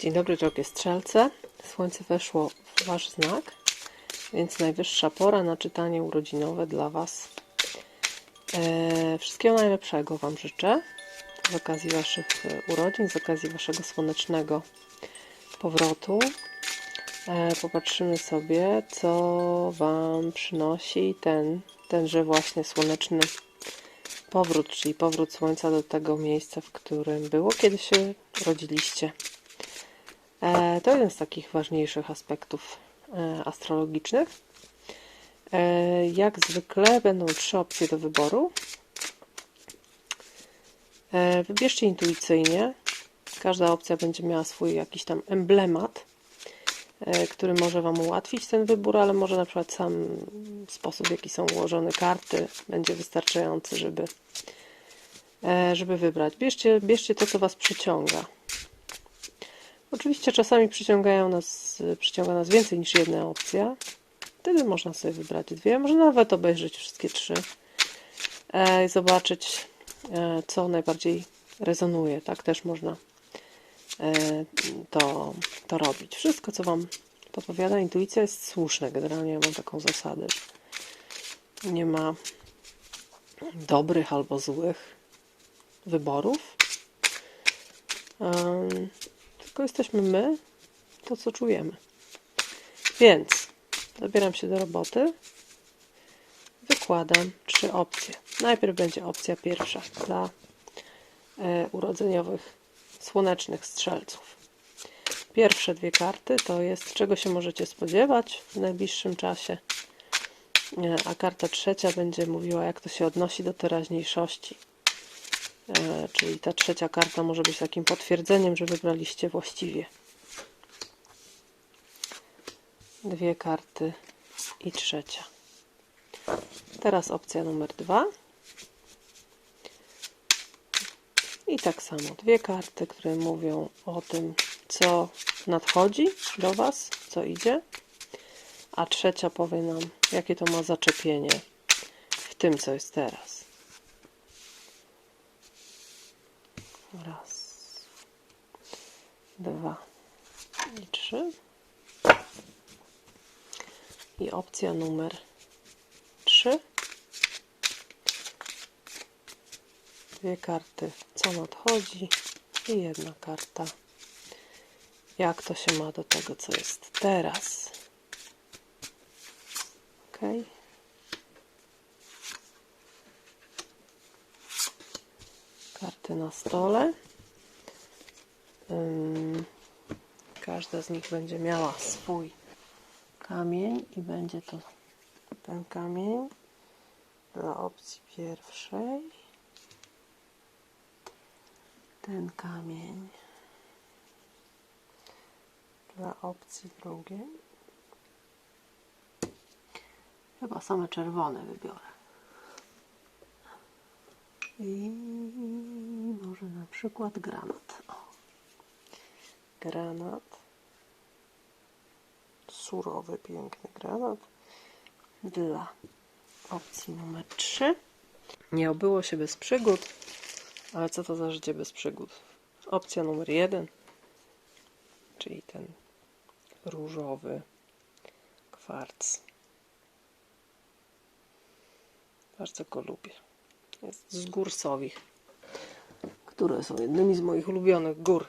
Dzień dobry, drogie strzelce. Słońce weszło w Wasz znak, więc najwyższa pora na czytanie urodzinowe dla Was. Eee, wszystkiego najlepszego Wam życzę z okazji Waszych e, urodzin, z okazji Waszego słonecznego powrotu. Eee, popatrzymy sobie, co Wam przynosi ten, tenże właśnie słoneczny powrót, czyli powrót słońca do tego miejsca, w którym było, kiedy się rodziliście. E, To jeden z takich ważniejszych aspektów e, astrologicznych. E, Jak zwykle będą trzy opcje do wyboru. Wybierzcie intuicyjnie. Każda opcja będzie miała swój jakiś tam emblemat, który może Wam ułatwić ten wybór, ale może na przykład sam sposób, w jaki są ułożone karty, będzie wystarczający, żeby, żeby wybrać. Bierzcie, bierzcie to, co Was przyciąga. Oczywiście czasami przyciągają nas, przyciąga nas więcej niż jedna opcja. Wtedy można sobie wybrać dwie, może nawet obejrzeć wszystkie trzy e, i zobaczyć, e, co najbardziej rezonuje. Tak też można e, to, to robić. Wszystko, co Wam podpowiada intuicja jest słuszne. Generalnie ja mam taką zasadę, że nie ma dobrych albo złych wyborów. Tylko jesteśmy my, to co czujemy. Więc zabieram się do roboty. Wykładam trzy opcje. Najpierw będzie opcja pierwsza dla e, urodzeniowych słonecznych strzelców. Pierwsze dwie karty to jest czego się możecie spodziewać w najbliższym czasie, E, a karta trzecia będzie mówiła jak to się odnosi do teraźniejszości. E, Czyli ta trzecia karta może być takim potwierdzeniem, że wybraliście właściwie. Dwie karty i trzecia. Teraz opcja numer dwa. I tak samo dwie karty, które mówią o tym, co nadchodzi do Was, co idzie. A trzecia powie nam, jakie to ma zaczepienie w tym, co jest teraz. Raz, dwa i trzy. I opcja numer trzy. Dwie karty, co nadchodzi i jedna karta, jak to się ma do tego, co jest teraz. Ok. Karty na stole. Każda z nich będzie miała swój kamień i będzie to ten kamień dla opcji pierwszej. Ten kamień dla opcji drugiej. Chyba same czerwone wybiorę. I może na przykład granat. O. Granat. Surowy, piękny granat. Dla opcji numer 3. Nie obyło się bez przygód, ale co to za życie bez przygód? Opcja numer 1, czyli ten różowy kwarc. Bardzo go lubię. Z gór Sowich, które są jednymi z moich ulubionych gór.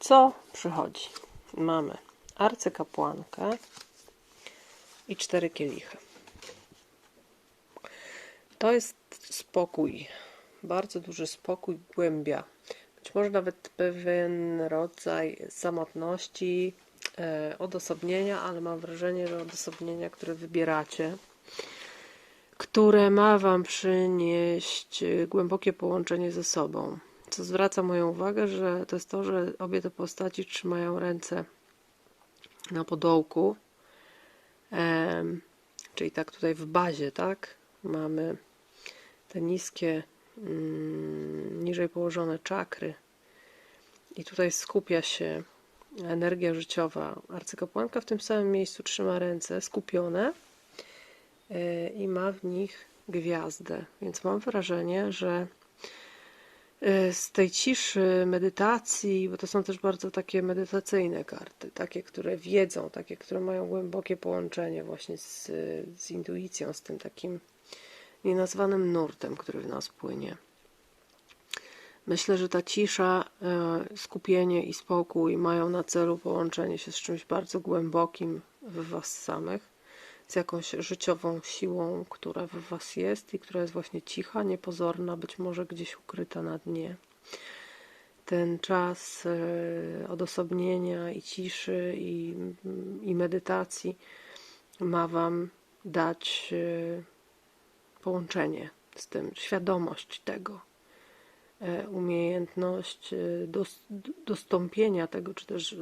Co przychodzi? Mamy arcykapłankę i cztery kielichy. To jest spokój, bardzo duży spokój, głębia. Być może nawet pewien rodzaj samotności, e, odosobnienia, ale mam wrażenie, że odosobnienia, które wybieracie, które ma Wam przynieść e, głębokie połączenie ze sobą. Co zwraca moją uwagę, że to jest to, że obie te postaci trzymają ręce na podołku, czyli tak tutaj w bazie, tak? Mamy te niskie, mm, niżej położone czakry i tutaj skupia się energia życiowa. Arcykapłanka w tym samym miejscu trzyma ręce skupione i ma w nich gwiazdę, więc mam wrażenie, że e, z tej ciszy, medytacji, bo to są też bardzo takie medytacyjne karty, takie, które wiedzą, takie, które mają głębokie połączenie właśnie z, z intuicją, z tym takim nienazwanym nurtem, który w nas płynie. Myślę, że ta cisza, e, skupienie i spokój mają na celu połączenie się z czymś bardzo głębokim w Was samych, z jakąś życiową siłą, która w Was jest i która jest właśnie cicha, niepozorna, być może gdzieś ukryta na dnie. Ten czas e, odosobnienia i ciszy i, i medytacji ma Wam dać e, połączenie z tym, świadomość tego umiejętność e, dostąpienia tego, czy też e,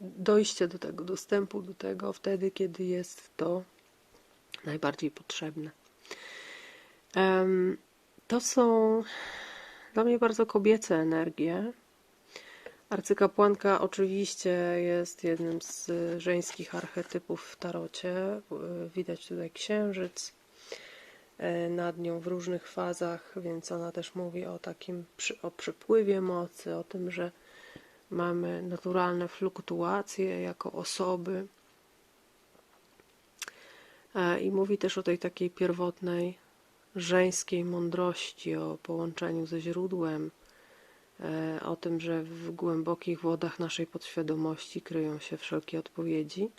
dojście do tego, dostępu do tego wtedy, kiedy jest to najbardziej potrzebne. To są dla mnie bardzo kobiece energie. Arcykapłanka oczywiście jest jednym z żeńskich archetypów w tarocie. Widać tutaj księżyc, E, nad nią w różnych fazach, więc ona też mówi o takim o przepływie mocy, o tym, że mamy naturalne fluktuacje jako osoby. E, I mówi też o tej takiej pierwotnej żeńskiej mądrości, o połączeniu ze źródłem, e, o tym, że w głębokich wodach naszej podświadomości kryją się wszelkie odpowiedzi.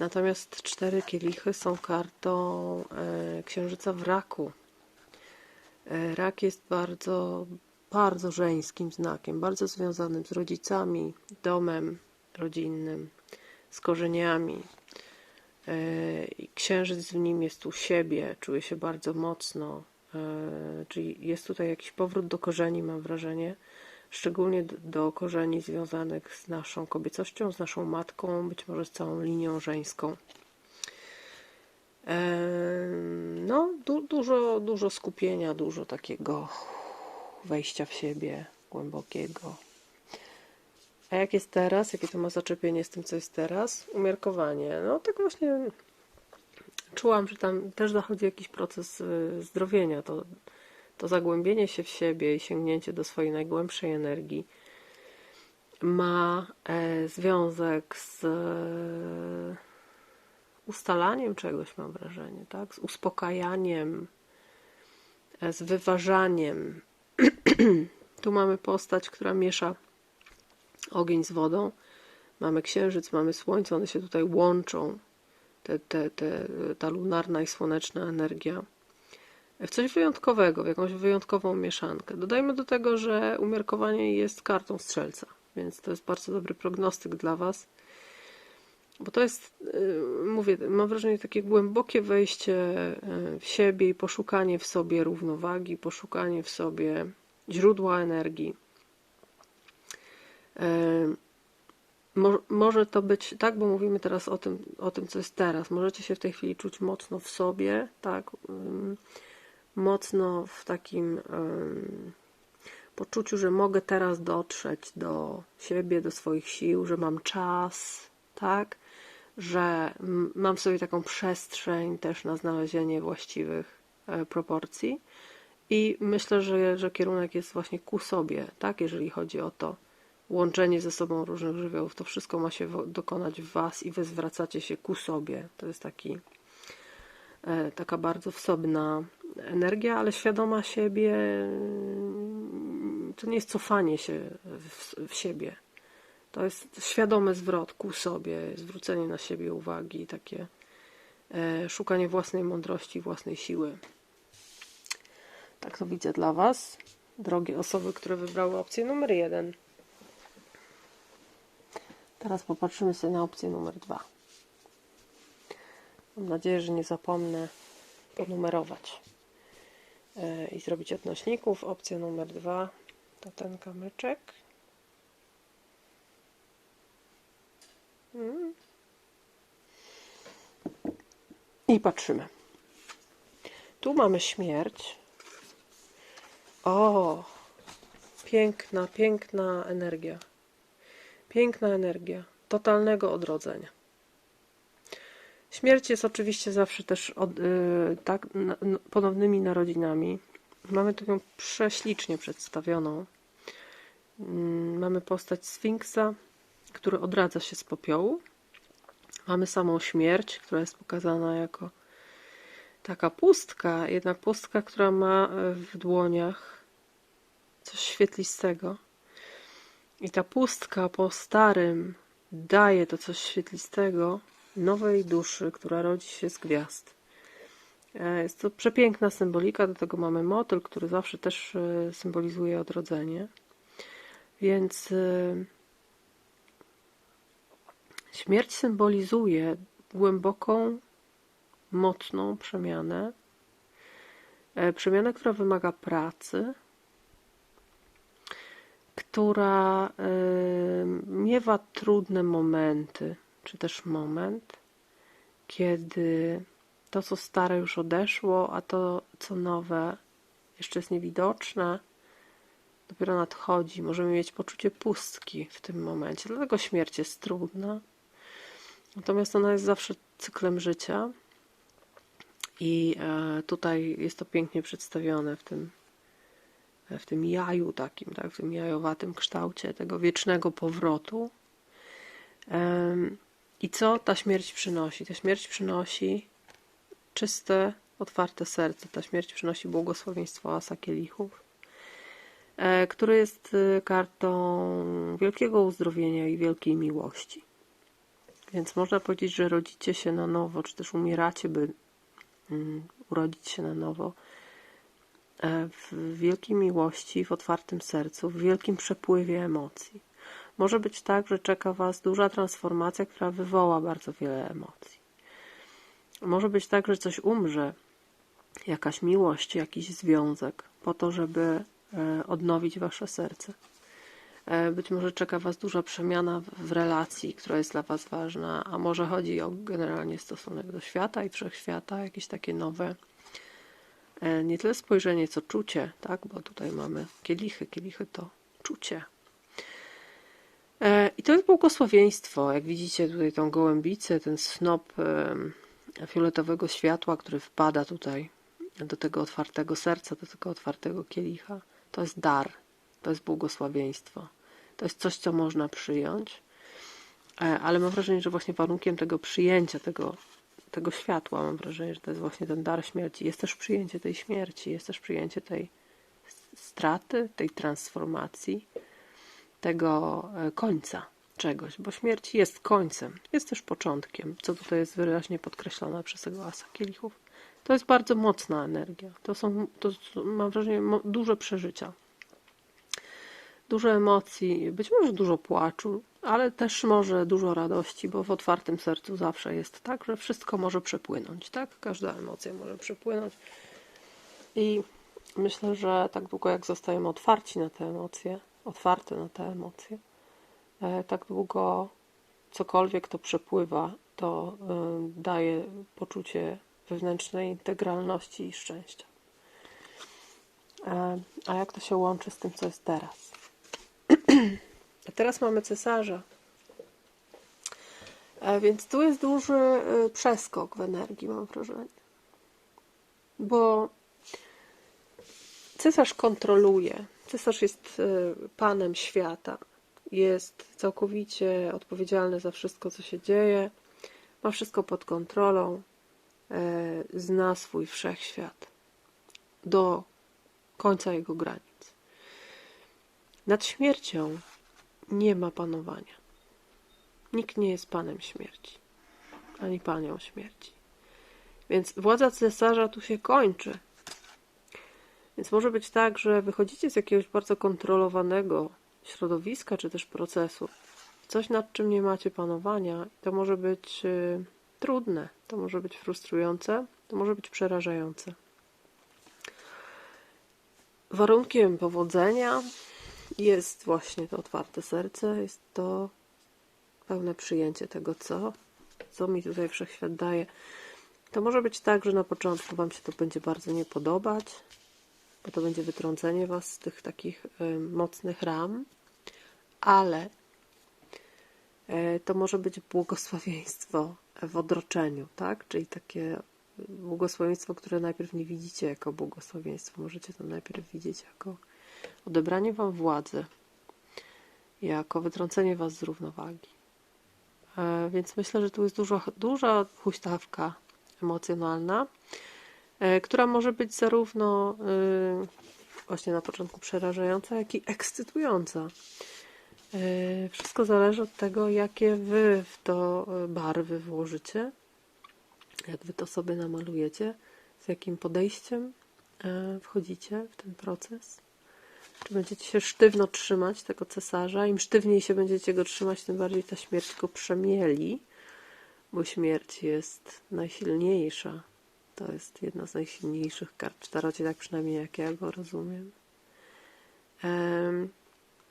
Natomiast cztery kielichy są kartą e, księżyca w raku. E, rak jest bardzo, bardzo żeńskim znakiem, bardzo związanym z rodzicami, domem rodzinnym, z korzeniami. E, księżyc w nim jest u siebie, czuje się bardzo mocno, czyli jest tutaj jakiś powrót do korzeni, mam wrażenie szczególnie do korzeni związanych z naszą kobiecością, z naszą matką, być może z całą linią żeńską. No, du dużo, dużo skupienia, dużo takiego wejścia w siebie głębokiego. A jak jest teraz? Jakie to ma zaczepienie z tym, co jest teraz? Umiarkowanie. No, tak właśnie czułam, że tam też zachodzi jakiś proces y, zdrowienia. To to zagłębienie się w siebie i sięgnięcie do swojej najgłębszej energii ma e, związek z e, ustalaniem czegoś, mam wrażenie, tak? z uspokajaniem, e, z wyważaniem. tu mamy postać, która miesza ogień z wodą. Mamy księżyc, mamy słońce, one się tutaj łączą. Te, te, te, ta lunarna i słoneczna energia w coś wyjątkowego, w jakąś wyjątkową mieszankę. Dodajmy do tego, że umiarkowanie jest kartą strzelca, więc to jest bardzo dobry prognostyk dla Was. Bo to jest, y, mówię, mam wrażenie, takie głębokie wejście y, w siebie i poszukanie w sobie równowagi, poszukanie w sobie źródła energii. Y, może to być tak, bo mówimy teraz o tym, o tym, co jest teraz. Możecie się w tej chwili czuć mocno w sobie, tak mocno w takim poczuciu, że mogę teraz dotrzeć do siebie, do swoich sił, że mam czas, tak? Że mam sobie taką przestrzeń też na znalezienie właściwych e, proporcji. I myślę, że, że kierunek jest właśnie ku sobie, tak? Jeżeli chodzi o to łączenie ze sobą różnych żywiołów, to wszystko ma się dokonać w Was i Wy zwracacie się ku sobie. To jest taki, taka bardzo wsobna energia, ale świadoma siebie to nie jest cofanie się w, w siebie. To jest świadomy zwrot ku sobie, zwrócenie na siebie uwagi, takie e, szukanie własnej mądrości, własnej siły. Tak to widzę dla Was, drogie osoby, które wybrały opcję numer jeden. Teraz popatrzymy sobie na opcję numer dwa. Mam nadzieję, że nie zapomnę ponumerować. E, i zrobić odnośników. Opcja numer dwa to ten kamyczek. Mm. I patrzymy. Tu mamy śmierć. O, piękna, piękna energia. Piękna energia totalnego odrodzenia. Śmierć jest oczywiście zawsze też od, yy, tak, ponownymi narodzinami. Mamy tu ją prześlicznie przedstawioną. Mm, Mamy postać Sfinksa, który odradza się z popiołu. Mamy samą śmierć, która jest pokazana jako taka pustka, jednak pustka, która ma e, w dłoniach coś świetlistego. I ta pustka po starym daje to coś świetlistego nowej duszy, która rodzi się z gwiazd. E, Jest to przepiękna symbolika, do tego mamy motyl, który zawsze też e, symbolizuje odrodzenie. Więc e, śmierć symbolizuje głęboką, mocną przemianę. Przemianę, która wymaga pracy, która miewa trudne momenty, czy też moment, kiedy to, co stare już odeszło, a to, co nowe, jeszcze jest niewidoczne, dopiero nadchodzi. Możemy mieć poczucie pustki w tym momencie. Dlatego śmierć jest trudna. Natomiast ona jest zawsze cyklem życia. I e, tutaj jest to pięknie przedstawione w tym, w tym jaju takim, tak, w tym jajowatym kształcie tego wiecznego powrotu. I co ta śmierć przynosi? Ta śmierć przynosi czyste, otwarte serce. Ta śmierć przynosi błogosławieństwo Asa Kielichów, e, który jest e, kartą wielkiego uzdrowienia i wielkiej miłości. Więc można powiedzieć, że rodzicie się na nowo, czy też umieracie, by mm, urodzić się na nowo e, w wielkiej miłości, w otwartym sercu, w wielkim przepływie emocji. Może być tak, że czeka Was duża transformacja, która wywoła bardzo wiele emocji. Może być tak, że coś umrze, jakaś miłość, jakiś związek, po to, żeby e, odnowić Wasze serce. E, Być może czeka Was duża przemiana w- relacji, która jest dla Was ważna, a może chodzi o generalnie stosunek do świata i wszechświata, jakieś takie nowe, e, nie tyle spojrzenie, co czucie, tak? Bo tutaj mamy kielichy, kielichy to czucie. E, I to jest błogosławieństwo. Jak widzicie tutaj tą gołębicę, ten snop fioletowego światła, który wpada tutaj do tego otwartego serca, do tego otwartego kielicha. To jest dar, to jest błogosławieństwo. To jest coś, co można przyjąć, E, ale mam wrażenie, że właśnie warunkiem tego przyjęcia, tego, tego światła, mam wrażenie, że to jest właśnie ten dar śmierci. Jest też przyjęcie tej śmierci, jest też przyjęcie tej straty, tej transformacji, tego e, końca czegoś, bo śmierć jest końcem, jest też początkiem, co tutaj jest wyraźnie podkreślone przez tego asa kielichów. To jest bardzo mocna energia. To są, to mam wrażenie, duże przeżycia. Dużo emocji, być może dużo płaczu, ale też może dużo radości, bo w otwartym sercu zawsze jest tak, że wszystko może przepłynąć, tak? Każda emocja może przepłynąć. I myślę, że tak długo jak zostajemy otwarci na te emocje, otwarte na te emocje, e, tak długo cokolwiek to przepływa, to y, daje poczucie wewnętrznej integralności i szczęścia. E, A jak to się łączy z tym, co jest teraz? A teraz mamy cesarza. E, Więc tu jest duży przeskok w energii, mam wrażenie. Bo cesarz kontroluje. Cesarz jest y, panem świata. Jest całkowicie odpowiedzialny za wszystko, co się dzieje. Ma wszystko pod kontrolą. e, Zna swój wszechświat do końca jego granic. Nad śmiercią nie ma panowania. Nikt nie jest panem śmierci, ani panią śmierci. Więc władza cesarza tu się kończy. Więc może być tak, że wychodzicie z jakiegoś bardzo kontrolowanego środowiska czy też procesu. Coś, nad czym nie macie panowania, i to może być y, trudne, to może być frustrujące, to może być przerażające. Warunkiem powodzenia jest właśnie to otwarte serce, jest to pełne przyjęcie tego, co, co mi tutaj wszechświat daje. To może być tak, że na początku Wam się to będzie bardzo nie podobać, bo to będzie wytrącenie Was z tych takich y, mocnych ram, ale y, to może być błogosławieństwo w odroczeniu, tak? Czyli takie błogosławieństwo, które najpierw nie widzicie jako błogosławieństwo. Możecie to najpierw widzieć jako odebranie wam władzy, jako wytrącenie was z równowagi. E, Więc myślę, że tu jest dużo, duża huśtawka emocjonalna, która może być zarówno y, właśnie na początku przerażająca, jak i ekscytująca. E, Wszystko zależy od tego, jakie wy w to e, barwy włożycie, jak wy to sobie namalujecie, z jakim podejściem e, wchodzicie w ten proces. Czy będziecie się sztywno trzymać tego cesarza? Im sztywniej się będziecie go trzymać, tym bardziej ta śmierć go przemieli, bo śmierć jest najsilniejsza. To jest jedna z najsilniejszych kart w tarocie, tak przynajmniej jak ja go rozumiem. Em,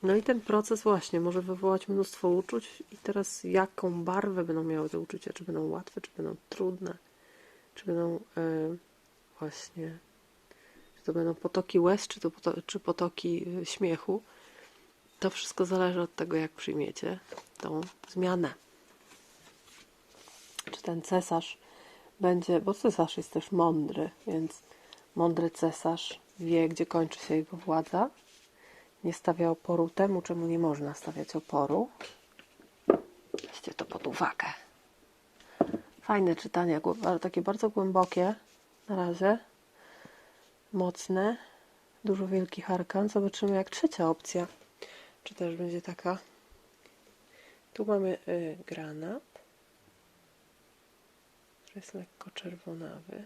No i ten proces właśnie może wywołać mnóstwo uczuć i teraz jaką barwę będą miały te uczucia? Czy będą łatwe, czy będą trudne? Czy będą e, właśnie czy to będą potoki łez, czy, to czy potoki y, śmiechu? To wszystko zależy od tego, jak przyjmiecie tą zmianę. Czy ten cesarz będzie, bo cesarz jest też mądry, więc mądry cesarz wie, gdzie kończy się jego władza. Nie stawia oporu temu, czemu nie można stawiać oporu. Weźcie to pod uwagę. Fajne ale takie bardzo głębokie na razie. Mocne. Dużo wielkich arkan. Zobaczymy, jak trzecia opcja. Czy też będzie taka. Tu mamy y, granat. Jest lekko czerwonawy.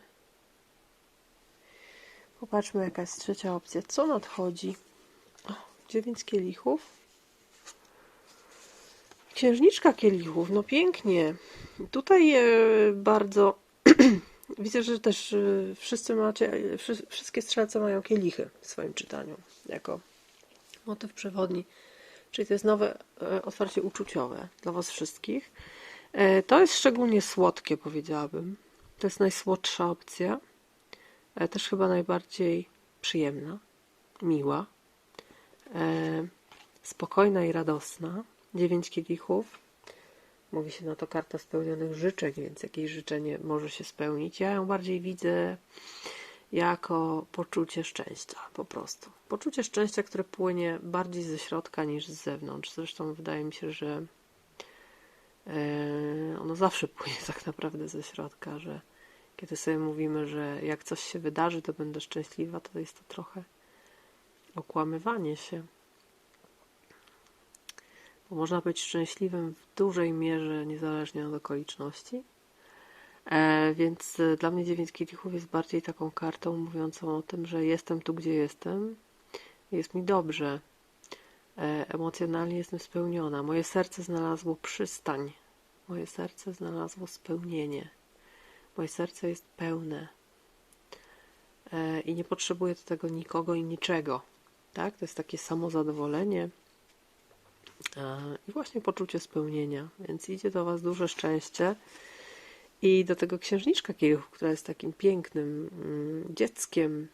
Popatrzmy, jaka jest trzecia opcja. Co nadchodzi? O, dziewięć kielichów. Księżniczka kielichów, no pięknie. Tutaj e, bardzo widzę, że też e, wszyscy macie, e, wszy- wszystkie strzelce mają kielichy w swoim czytaniu jako motyw przewodni. Czyli to jest nowe otwarcie uczuciowe dla Was wszystkich. E, To jest szczególnie słodkie, powiedziałabym. To jest najsłodsza opcja. E, Też chyba najbardziej przyjemna, miła, e, spokojna i radosna. Dziewięć kielichów. Mówi się na to karta spełnionych życzeń, więc jakieś życzenie może się spełnić. Ja ją bardziej widzę jako poczucie szczęścia, po prostu. Poczucie szczęścia, które płynie bardziej ze środka niż z zewnątrz. Zresztą wydaje mi się, że ono zawsze płynie tak naprawdę ze środka, że kiedy sobie mówimy, że jak coś się wydarzy, to będę szczęśliwa, to jest to trochę okłamywanie się. Bo można być szczęśliwym w dużej mierze, niezależnie od okoliczności. E, więc e, dla mnie dziewięć kielichów jest bardziej taką kartą mówiącą o tym, że jestem tu, gdzie jestem, jest mi dobrze, e, emocjonalnie jestem spełniona. Moje serce znalazło przystań, moje serce znalazło spełnienie, moje serce jest pełne e, i nie potrzebuję do tego nikogo i niczego. Tak? To jest takie samozadowolenie e, i właśnie poczucie spełnienia. Więc idzie do Was duże szczęście. I do tego księżniczka Kielichów, która jest takim pięknym mm, dzieckiem,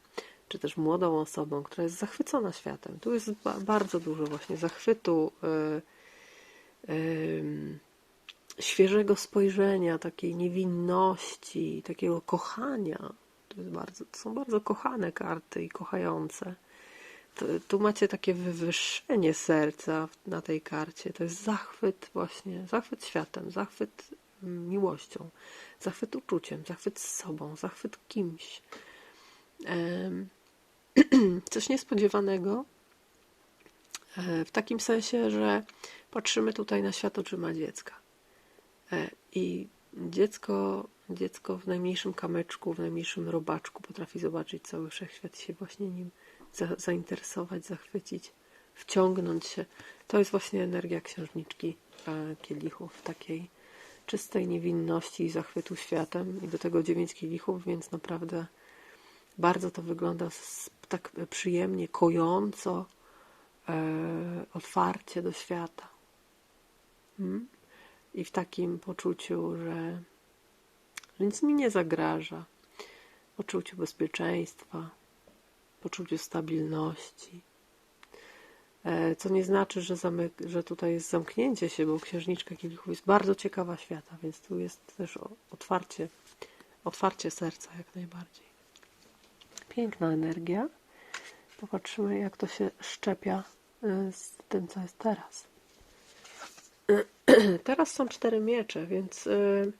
czy też młodą osobą, która jest zachwycona światem. Tu jest ba bardzo dużo właśnie zachwytu, y, ym, świeżego spojrzenia, takiej niewinności, takiego kochania. To, bardzo, to są bardzo kochane karty i kochające. Tu, tu macie takie wywyższenie serca na tej karcie. To jest zachwyt właśnie, zachwyt światem, zachwyt mm, miłością, zachwyt uczuciem, zachwyt sobą, zachwyt kimś. Em, Coś niespodziewanego e, w takim sensie, że patrzymy tutaj na świat oczyma dziecka. E, I dziecko, dziecko w najmniejszym kamyczku, w najmniejszym robaczku potrafi zobaczyć cały wszechświat się właśnie nim za, zainteresować, zachwycić, wciągnąć się. To jest właśnie energia księżniczki e, kielichów, takiej czystej niewinności i zachwytu światem. I do tego dziewięć kielichów, więc naprawdę bardzo to wygląda s- tak przyjemnie, kojąco, e, otwarcie do świata. Mm? I w takim poczuciu, że, nic mi nie zagraża, poczuciu bezpieczeństwa, poczuciu stabilności. E, Co nie znaczy, że, zamyk, że tutaj jest zamknięcie się, bo księżniczka kielichów jest bardzo ciekawa świata, więc tu jest też otwarcie, otwarcie serca jak najbardziej. Piękna energia. Popatrzymy, jak to się szczepia y, z tym, co jest teraz. Teraz są cztery miecze, więc y,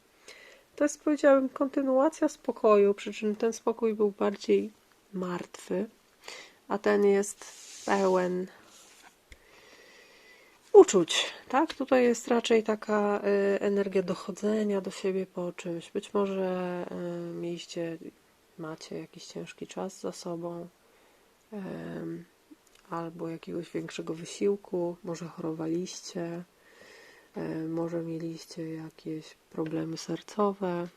to jest, powiedziałabym, kontynuacja spokoju, przy czym ten spokój był bardziej martwy, a ten jest pełen uczuć, tak? Tutaj jest raczej taka y, energia dochodzenia do siebie po czymś. Być może mieliście, macie jakiś ciężki czas za sobą, albo jakiegoś większego wysiłku, może chorowaliście, może mieliście jakieś problemy sercowe,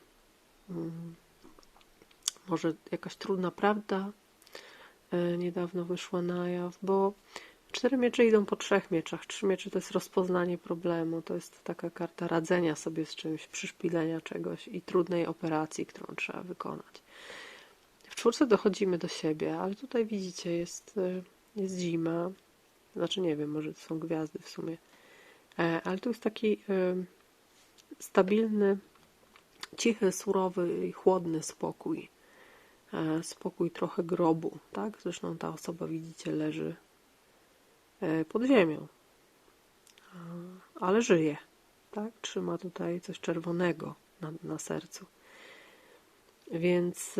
mm, może jakaś trudna prawda e, niedawno wyszła na jaw, bo cztery miecze idą po trzech mieczach. Trzy miecze to jest rozpoznanie problemu, to jest taka karta radzenia sobie z czymś, przyszpilenia czegoś i trudnej operacji, którą trzeba wykonać. W czwórce dochodzimy do siebie, ale tutaj widzicie, jest, e, jest zima. Znaczy nie wiem, może to są gwiazdy w sumie. E, Ale tu jest taki e, stabilny, cichy, surowy i chłodny spokój. Spokój trochę grobu, tak? Zresztą ta osoba, widzicie, leży pod ziemią. Ale żyje, tak? Trzyma tutaj coś czerwonego na, na sercu. Więc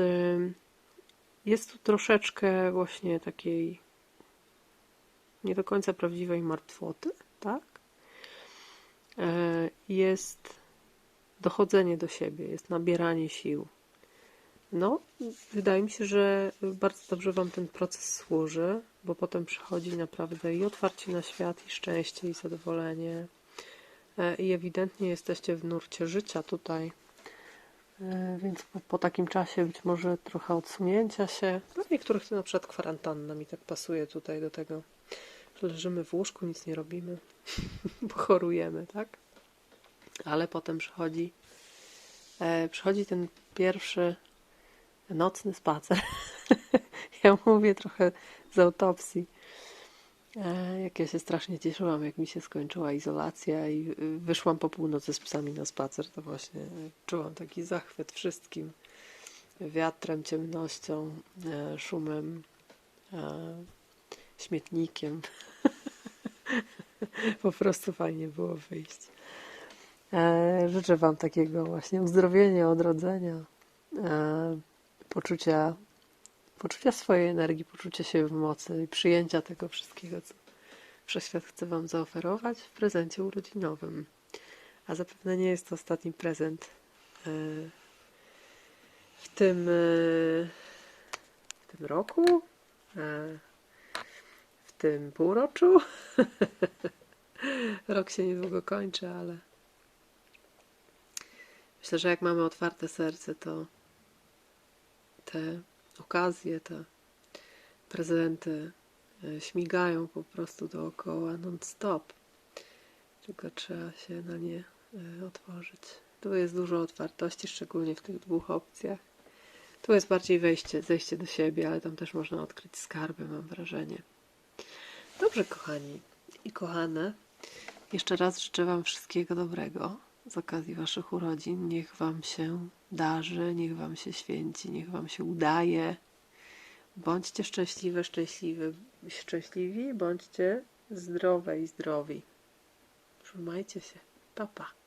jest tu troszeczkę właśnie takiej nie do końca prawdziwej martwoty, tak? E, Jest dochodzenie do siebie, jest nabieranie sił. No, wydaje mi się, że bardzo dobrze Wam ten proces służy, bo potem przychodzi naprawdę i otwarcie na świat, i szczęście, i zadowolenie. E, I ewidentnie jesteście w nurcie życia tutaj. E, Więc po, po takim czasie być może trochę odsunięcia się. Dla niektórych to na przykład kwarantanna mi tak pasuje tutaj do tego, że leżymy w łóżku, nic nie robimy, bo chorujemy, tak? Ale potem przychodzi, e, przychodzi ten pierwszy nocny spacer. ja mówię trochę z autopsji. E, Jak ja się strasznie cieszyłam, jak mi się skończyła izolacja i y, wyszłam po północy z psami na spacer, to właśnie y, czułam taki zachwyt wszystkim. Wiatrem, ciemnością, e, szumem, e, śmietnikiem. po prostu fajnie było wyjść. E, Życzę Wam takiego właśnie uzdrowienia, odrodzenia, e, poczucia poczucia swojej energii, poczucia się w mocy i przyjęcia tego wszystkiego, co Wszechświat chce Wam zaoferować w prezencie urodzinowym. A zapewne nie jest to ostatni prezent e, w tym, e, w tym roku, e, w tym półroczu. Rok się niedługo kończy, ale myślę, że jak mamy otwarte serce, to te okazje, te prezenty e, śmigają po prostu dookoła non-stop. Tylko trzeba się na nie e, otworzyć. Tu jest dużo otwartości, szczególnie w tych dwóch opcjach. Tu jest bardziej wejście, zejście do siebie, ale tam też można odkryć skarby, mam wrażenie. Dobrze, kochani i kochane, jeszcze raz życzę Wam wszystkiego dobrego z okazji Waszych urodzin. Niech Wam się darzy, niech Wam się święci, niech Wam się udaje. Bądźcie szczęśliwe, szczęśliwi, szczęśliwi, bądźcie zdrowe i zdrowi. Trzymajcie się. Pa, pa.